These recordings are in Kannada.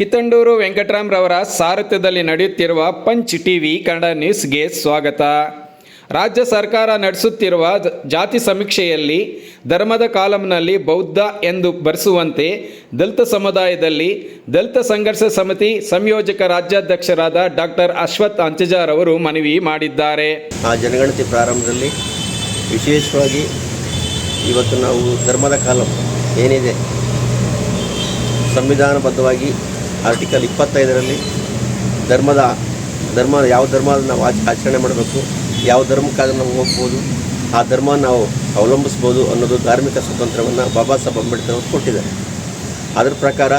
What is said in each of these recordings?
ಕಿತ್ತಂಡೂರು ವೆಂಕಟರಾಮ್ರವರ ಸಾರಥ್ಯದಲ್ಲಿ ನಡೆಯುತ್ತಿರುವ ಪಂಚ್ ಟಿವಿ ಕನ್ನಡ ನ್ಯೂಸ್ಗೆ ಸ್ವಾಗತ. ರಾಜ್ಯ ಸರ್ಕಾರ ನಡೆಸುತ್ತಿರುವ ಜಾತಿ ಸಮೀಕ್ಷೆಯಲ್ಲಿ ಧರ್ಮದ ಕಾಲಂನಲ್ಲಿ ಬೌದ್ಧ ಎಂದು ಬರೆಸುವಂತೆ ದಲಿತ ಸಮುದಾಯದಲ್ಲಿ ದಲಿತ ಸಂಘರ್ಷ ಸಮಿತಿ ಸಂಯೋಜಕ ರಾಜ್ಯಾಧ್ಯಕ್ಷರಾದ ಡಾಕ್ಟರ್ ಅಶ್ವಥ್ ಅಂಚಜಾರ್ ಅವರು ಮನವಿ ಮಾಡಿದ್ದಾರೆ. ಆ ಜನಗಣತಿ ಪ್ರಾರಂಭದಲ್ಲಿ ವಿಶೇಷವಾಗಿ ಇವತ್ತು ನಾವು ಧರ್ಮದ ಕಾಲಂ ಏನಿದೆ, ಸಂವಿಧಾನಬದ್ಧವಾಗಿ ಆರ್ಟಿಕಲ್ ಇಪ್ಪತ್ತೈದರಲ್ಲಿ ಧರ್ಮದ ಧರ್ಮ ಯಾವ ಧರ್ಮ ನಾವು ಆಚ, ಆಚರಣೆ ಮಾಡಬೇಕು, ಯಾವ ಧರ್ಮಕ್ಕಾದ್ರೆ ನಾವು ಹೋಗ್ಬೋದು, ಆ ಧರ್ಮ ನಾವು ಅವಲಂಬಿಸ್ಬೋದು ಅನ್ನೋದು ಧಾರ್ಮಿಕ ಸ್ವಾತಂತ್ರ್ಯವನ್ನು ಬಾಬಾ ಸಾಹೇಬ್ ಅಂಬೇಡ್ಕರ್ ಅವರು ಕೊಟ್ಟಿದ್ದಾರೆ. ಅದರ ಪ್ರಕಾರ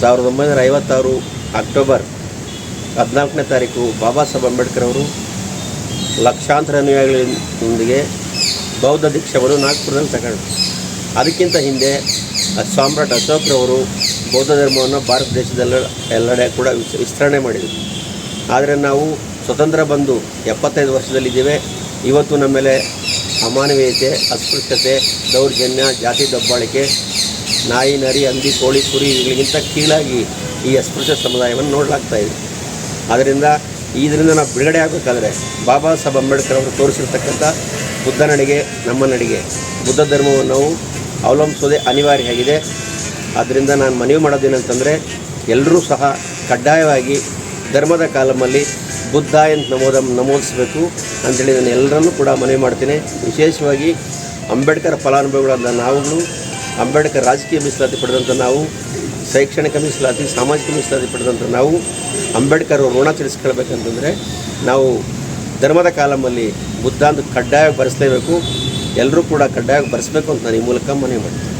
ಸಾವಿರದ ಒಂಬೈನೂರ ಐವತ್ತಾರು ಅಕ್ಟೋಬರ್ ಹದಿನಾಲ್ಕನೇ ತಾರೀಕು ಬಾಬಾ ಸಾಹೇಬ್ ಅಂಬೇಡ್ಕರ್ ಅವರು ಲಕ್ಷಾಂತರ ಅನುಯಾಯಿಗಳೊಂದಿಗೆ ಬೌದ್ಧ ದೀಕ್ಷವನ್ನು ನಾಗ್ಪುರದಲ್ಲಿ ತಗೊಂಡು ಅದಕ್ಕಿಂತ ಹಿಂದೆ ಸಾಮ್ರಾಟ್ ಅಶೋಕ್ರವರು ಬೌದ್ಧ ಧರ್ಮವನ್ನು ಭಾರತ ದೇಶದೆಲ್ಲ ಎಲ್ಲೆಡೆ ಕೂಡ ವಿಸ್- ವಿಸ್ತರಣೆ ಮಾಡಿದರು. ಆದರೆ ನಾವು ಸ್ವತಂತ್ರ ಬಂದು ಎಪ್ಪತ್ತೈದು ವರ್ಷದಲ್ಲಿದ್ದೇವೆ. ಇವತ್ತು ನಮ್ಮ ಮೇಲೆ ಅಮಾನವೀಯತೆ, ಅಸ್ಪೃಶ್ಯತೆ, ದೌರ್ಜನ್ಯ, ಜಾತಿ ದಬ್ಬಾಳಿಕೆ, ನಾಯಿ, ನರಿ, ಹಂದಿ, ಕೋಳಿ, ಕುರಿ ಇವುಗಳಿಗಿಂತ ಕೀಳಾಗಿ ಈ ಅಸ್ಪೃಶ್ಯ ಸಮುದಾಯವನ್ನು ನೋಡಲಾಗ್ತಾ ಇದೆ. ಆದ್ದರಿಂದ ಇದರಿಂದ ನಾವು ಬಿಡುಗಡೆ ಆಗಬೇಕಾದ್ರೆ ಬಾಬಾ ಸಾಹೇಬ್ ಅಂಬೇಡ್ಕರ್ ಅವರು ತೋರಿಸಿರ್ತಕ್ಕಂಥ ಬುದ್ಧ ನಡಿಗೆ ನಮ್ಮ ನಡಿಗೆ, ಬುದ್ಧ ಧರ್ಮವನ್ನು ನಾವು ಅವಲಂಬಿಸೋದೇ ಅನಿವಾರ್ಯ ಆಗಿದೆ. ಆದ್ದರಿಂದ ನಾನು ಮನವಿ ಮಾಡೋದೇನಂತಂದರೆ ಎಲ್ಲರೂ ಸಹ ಕಡ್ಡಾಯವಾಗಿ ಧರ್ಮದ ಕಾಲಮಲ್ಲಿ ಬುದ್ಧ ಅಂತ ನಮೋದ, ನಮೂದಿಸಬೇಕು ಅಂತೇಳಿ ನಾನು ಎಲ್ಲರನ್ನೂ ಕೂಡ ಮನವಿ ಮಾಡ್ತೀನಿ. ವಿಶೇಷವಾಗಿ ಅಂಬೇಡ್ಕರ್ ಫಲಾನುಭವಿಗಳಾದ ನಾವುಗಳು, ಅಂಬೇಡ್ಕರ್ ರಾಜಕೀಯ ಮೀಸಲಾತಿ ಪಡೆದಂಥ ನಾವು, ಶೈಕ್ಷಣಿಕ ಮೀಸಲಾತಿ, ಸಾಮಾಜಿಕ ಮೀಸಲಾತಿ ಪಡೆದಂಥ ನಾವು, ಅಂಬೇಡ್ಕರ್ ಋಣ ತಿಳಿಸ್ಕೊಳ್ಬೇಕಂತಂದರೆ ನಾವು ಧರ್ಮದ ಕಾಲಮಲ್ಲಿ ಬುದ್ಧ ಅಂತ ಕಡ್ಡಾಯವಾಗಿ ಬರೆಸಲೇಬೇಕು. ಎಲ್ಲರೂ ಕೂಡ ಕಡ್ಡಾಯವಾಗಿ ಬರೆಸಬೇಕು ಅಂತ ನಾನು ಈ ಮೂಲಕ ಮನವಿ ಮಾಡ್ತೀನಿ.